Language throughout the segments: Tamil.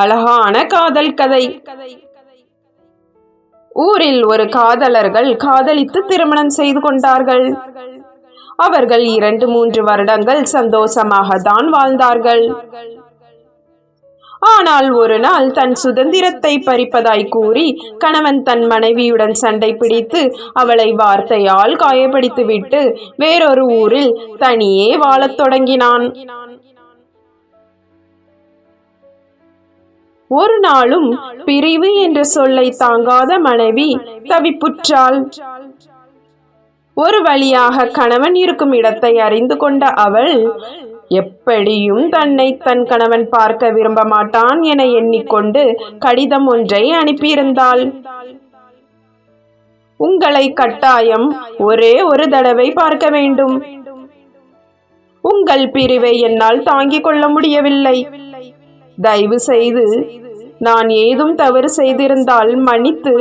அழகான காதல் கதை. ஊரில் ஒரு காதலர்கள் காதலித்து திருமணம் செய்து கொண்டார்கள். அவர்கள் இரண்டு மூன்று வருடங்கள் சந்தோஷமாக தான் வாழ்ந்தார்கள். ஆனால் ஒரு நாள் தன் சுதந்திரத்தை பறிப்பதாய் கூறி கணவன் தன் மனைவியுடன் சண்டை பிடித்து அவளை வார்த்தையால் காயப்படுத்திவிட்டு வேறொரு ஊரில் தனியே வாழத் தொடங்கினான். ஒரு நாளும் பிரிவு என்ற சொல்லை தாங்காத மனைவி தவிப்புற்றாள். ஒரு வழியாக கணவன் இருக்கும் இடத்தை அறிந்து கொண்ட அவள் எப்படியும் தன்னை தன் கணவன் பார்க்க விரும்ப மாட்டான் என எண்ணிக்கொண்டு கடிதம் ஒன்றை அனுப்பியிருந்தாள். உங்களை கட்டாயம் ஒரே ஒரு தடவை பார்க்க வேண்டும். உங்கள் பிரிவை என்னால் தாங்கிக் கொள்ள முடியவில்லை. தயவு செய்து நான் ஏதும் தவறு செய்திருந்தால் மன்னித்து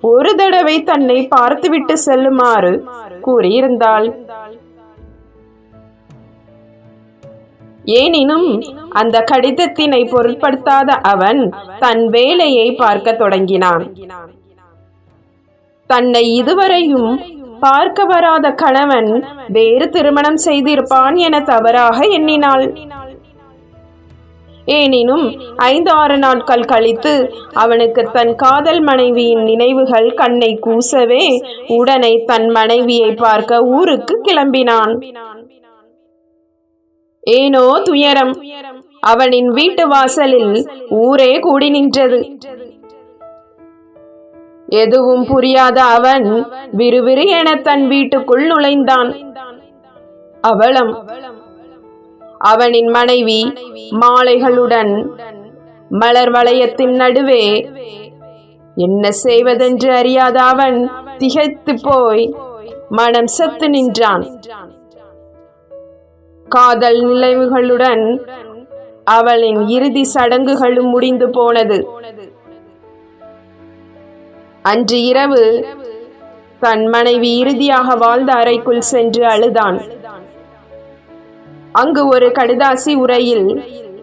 ஒரு தடவை தன்னை பார்த்துவிட்டு செல்லுமாறு கூறியிருந்தாள். ஏனினும் அந்த கடிதத்தினை பொருட்படுத்தாத அவன் தன் வேலையை பார்க்க தொடங்கினான். தன்னை இதுவரையும் பார்க்க வராத கணவன் வேறு திருமணம் செய்திருப்பான் என தவறாக எண்ணினாள். ஏனினும் ஐந்து ஆறு நாட்கள் கழித்து அவனுக்கு தன் காதல் மனைவியின் நினைவுகள் கண்ணை கூசவே உடனே தன் மனைவியை பார்க்க ஊருக்கு கிளம்பினான். ஏனோ துயரம் அவனின் வீட்டு வாசலில் ஊரே கூடி நின்றது. எதுவும் புரியாத அவன் விறுவிறு என தன் வீட்டுக்குள் நுழைந்தான். அவளம் அவனின் மனைவி மாலைகளுடன் மலர் வளையத்தின் நடுவே என்ன செய்வதென்று அறியாத அவன் திகைத்து போய் மனம் செத்து நின்றான். காதல் நிலைவுகளுடன் அவளின் இறுதி சடங்குகளும் முடிந்து போனது. அன்று இரவு தன் மனைவி இறுதியாக வாழ்ந்த அறைக்குள் சென்று அழுதான். அங்கு ஒரு கடிதாசி உரையில்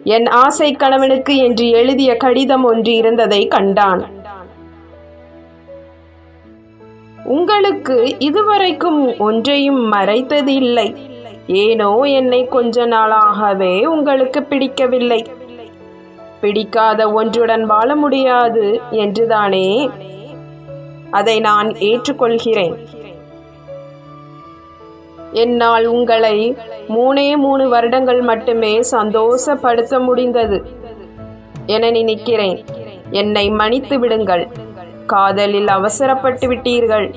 என் ஆசை கணவனுக்கு என்று எழுதிய கடிதம் ஒன்று இருந்ததை கண்டான். உங்களுக்கு இதுவரைக்கும் ஒன்றையும் மறைத்தது இல்லை. ஏனோ என்னை கொஞ்ச நாளாகவே உங்களுக்கு பிடிக்கவில்லை. பிடிக்காத ஒன்றுடன் வாழ முடியாது என்றுதானே? அதை நான் ஏற்றுக்கொள்கிறேன். என்னால் உங்களை மூணே மூணு வருடங்கள் மட்டுமே சந்தோஷப்படுத்த முடிந்தது. என நினைக்கிறேன். என்னை மன்னித்து விடுங்கள். காதலில் அவசரப்பட்டு விட்டீர்கள்.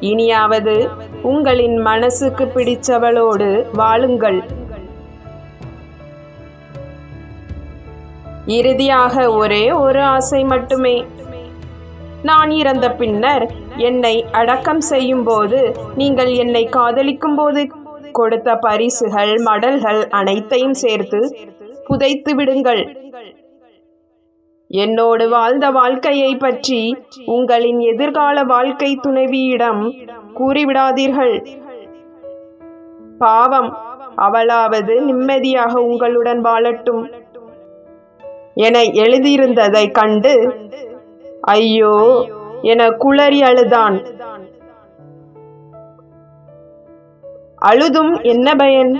இனியாவது உங்களின் மனசுக்கு பிடிச்சவளோடு வாழுங்கள். இறுதியாக ஒரே ஒரு ஆசை மட்டுமே. நான் இறந்த பின்னர் என்னை அடக்கம் செய்யும் போது நீங்கள் என்னை காதலிக்கும் போது கொடுத்த பரிசுகள் மடல்கள் அனைத்தையும் சேர்த்து புதைத்து விடுங்கள். என்னோடு வாழ்ந்த வாழ்க்கையை பற்றி உங்களின் எதிர்கால வாழ்க்கை துணைவியிடம் கூறிவிடாதீர்கள். பாவம் அவளாவது நிம்மதியாக உங்களுடன் வாழட்டும். என எழுதியிருந்ததை கண்டு ஐயோ என குளறி அழுதான். அழுதும் என்ன பயன்?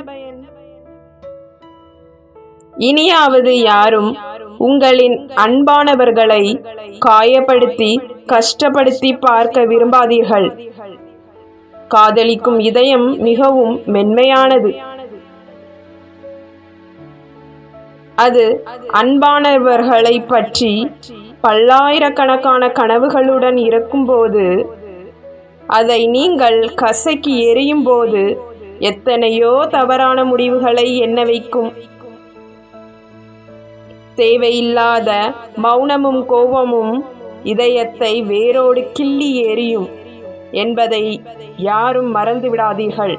இனியாவது யாரும் உங்களின் அன்பானவர்களை காயப்படுத்தி கஷ்டப்படுத்தி பார்க்க விரும்பாதீர்கள். காதலிக்கும் இதயம் மிகவும் மென்மையானது. அது அன்பானவர்களை பற்றி பல்லாயிரக்கணக்கான கனவுகளுடன் இருக்கும்போது அதை நீங்கள் கசக்கி எரியும் போது எத்தனையோ தவறான முடிவுகளை எண்ண வைக்கும். தேவையில்லாத மௌனமும் கோபமும் இதயத்தை வேரோடு கிள்ளி எறியும் என்பதை யாரும் மறந்துவிடாதீர்கள்.